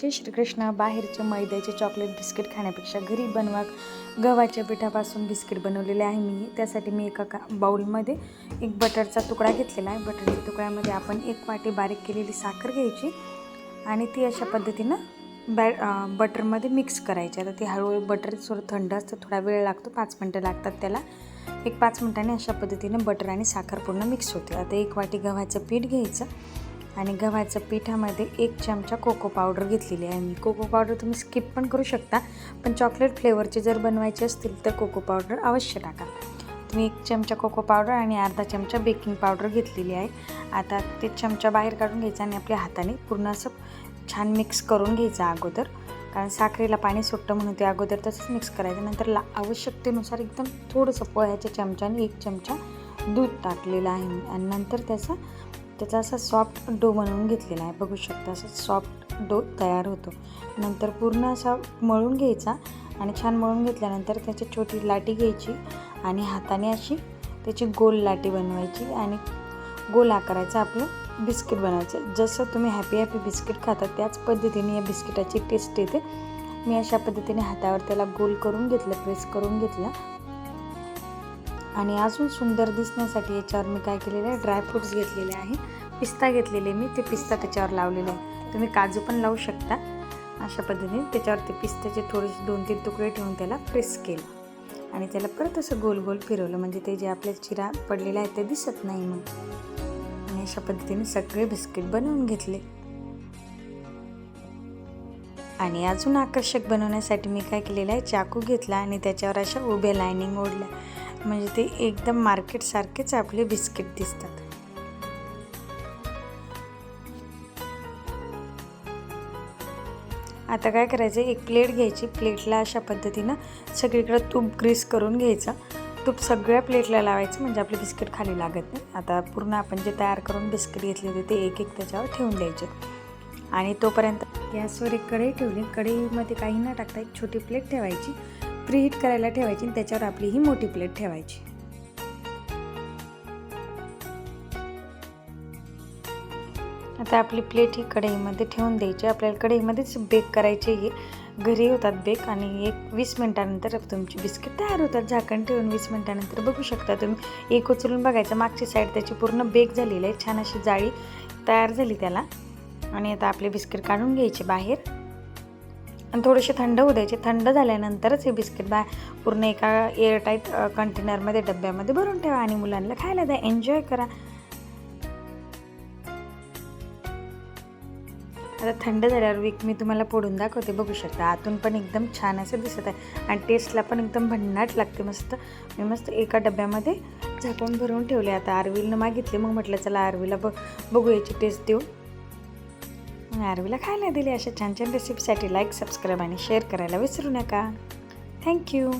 जय श्रीकृष्ण बाहेरचे मैद्याचे chocolate biscuit खाण्यापेक्षा घरी बनवा. गव्हाच्या पिठापासून बिस्किट बनवलेले आहे मी. त्यासाठी मी एका का बाऊलमध्ये एक बटरचा तुकडा घेतलेला आहे. बटरच्या तुकड्यामध्ये आपण एक वाटी बारीक केलेली साखर घ्यायची आणि ती अशा पद्धतीनं बॅ बटरमध्ये मिक्स करायची. आता ती हळूहळू बटर थोडं थंड असतं थोडा वेळ लागतो पाच मिनटं लागतात त्याला. एक पाच मिनटाने अशा पद्धतीनं बटर आणि साखर पूर्ण मिक्स होते. आता एक वाटी गव्हाचं पीठ घ्यायचं. आणि गव्हाच्या पिठामध्ये एक चमचा कोको पावडर घेतलेली आहे मी. कोको पावडर तुम्ही स्किप पण करू शकता पण चॉकलेट फ्लेवरचे जर बनवायचे असतील तर कोको पावडर अवश्य टाका. तुम्ही एक चमचा कोको पावडर आणि अर्धा चमचा बेकिंग पावडर घेतलेली आहे. आता ते चमचा बाहेर काढून घ्यायचा आणि आपल्या हाताने पूर्ण असं छान मिक्स करून घ्यायचं अगोदर. कारण साखरेला पाणी सुटतं म्हणून ते अगोदर तसंच मिक्स करायचं. नंतर ला आवश्यकतेनुसार एकदम थोडंसं पोह्याच्या चमच्याने एक चमचा दूध टाकलेलं आहे आणि नंतर त्याचा त्याचा असा सॉफ्ट डो बनवून घेतलेला आहे. बघू शकता असं सॉफ्ट डो तयार होतो. नंतर पूर्ण असा मळून घ्यायचा आणि छान मळून घेतल्यानंतर त्याची छोटी लाटी घ्यायची आणि हाताने अशी त्याची गोल लाटी बनवायची आणि गोल आकाराचं आपलं बिस्किट बनवायचं. जसं तुम्ही हॅपी हॅपी बिस्किट खाता त्याच पद्धतीने या बिस्किटाची टेस्ट येते. मी अशा पद्धतीने हातावर त्याला गोल करून घेतलं प्रेस करून घेतलं. आणि अजून सुंदर दिसण्यासाठी याच्यावर मी काय केलेलं आहे ड्रायफ्रूट्स घेतलेले आहे. पिस्ता घेतलेले मी ते पिस्ता त्याच्यावर लावलेले आहे तुम्ही काजू पण लावू शकता. अशा पद्धतीने त्याच्यावर ते पिस्त्याचे थोडेसे दोन तीन तुकडे ठेवून त्याला प्रेस केलं. आणि त्याला परत असं गोल गोल फिरवलं म्हणजे ते जे आपल्या चिरा पडलेले आहेत ते दिसत नाही मग आणि अशा पद्धतीने सगळे बिस्किट बनवून घेतले. आणि अजून आकर्षक बनवण्यासाठी मी काय केलेलं आहे चाकू घेतला आणि त्याच्यावर अशा उभ्या लायनिंग ओढल्या. म्हणजे ते एकदम मार्केटसारखेच आपले बिस्किट दिसतात. आता काय करायचं एक प्लेट घ्यायची. प्लेटला अशा पद्धतीनं सगळीकडं तूप ग्रीस करून घ्यायचं. तूप सगळ्या प्लेटला लावायचं म्हणजे आपले बिस्किट खाली लागत नाही. आता पूर्ण आपण जे तयार करून बिस्किट घेतले होते ते एक एक त्याच्यावर ठेवून द्यायचे. आणि तोपर्यंत गॅसवर एक कढई ठेवली. कढईमध्ये काही न टाकता एक छोटी प्लेट ठेवायची. प्रीहीट करायला ठेवायची आणि त्याच्यावर आपली ही मोठी प्लेट ठेवायची. आता आपली प्लेट ही कढईमध्ये ठेवून द्यायची. आपल्याला कढईमध्येच बेक करायचे हे घरी होतात बेक आणि एक वीस मिनटानंतर तुमची बिस्किट तयार होतात. झाकण ठेवून वीस मिनटानंतर बघू शकता तुम्ही. एक उचलून बघायचं. मागची साईड त्याची पूर्ण बेक झालेली आहे. छान अशी जाळी तयार झाली त्याला. आणि आता आपले बिस्किट काढून घ्यायचे बाहेर. आणि थोडेसे थंड होऊ द्यायचे. थंड झाल्यानंतरच हे बिस्किट बा पूर्ण एका एअरटाईट कंटेनरमध्ये डब्यामध्ये भरून ठेवा आणि मुलांना खायला द्या. एन्जॉय करा. आता थंड झाल्यावर वीक मी तुम्हाला फोडून दाखवते बघू शकता. आतून पण एकदम छान असं दिसत आहे. आणि टेस्टला पण एकदम भन्नाट लागते मस्त. मी मस्त एका डब्यामध्ये झाकून भरून ठेवले. आता आरवीलनं मागितले मग म्हटलं चला आरवीला बघ बघू याची टेस्ट देऊ. मग आरवीला खायला दिली अशा छान छान रेसिपीसाठी लाईक सबस्क्राईब आणि शेअर करायला विसरू नका. थँक्यू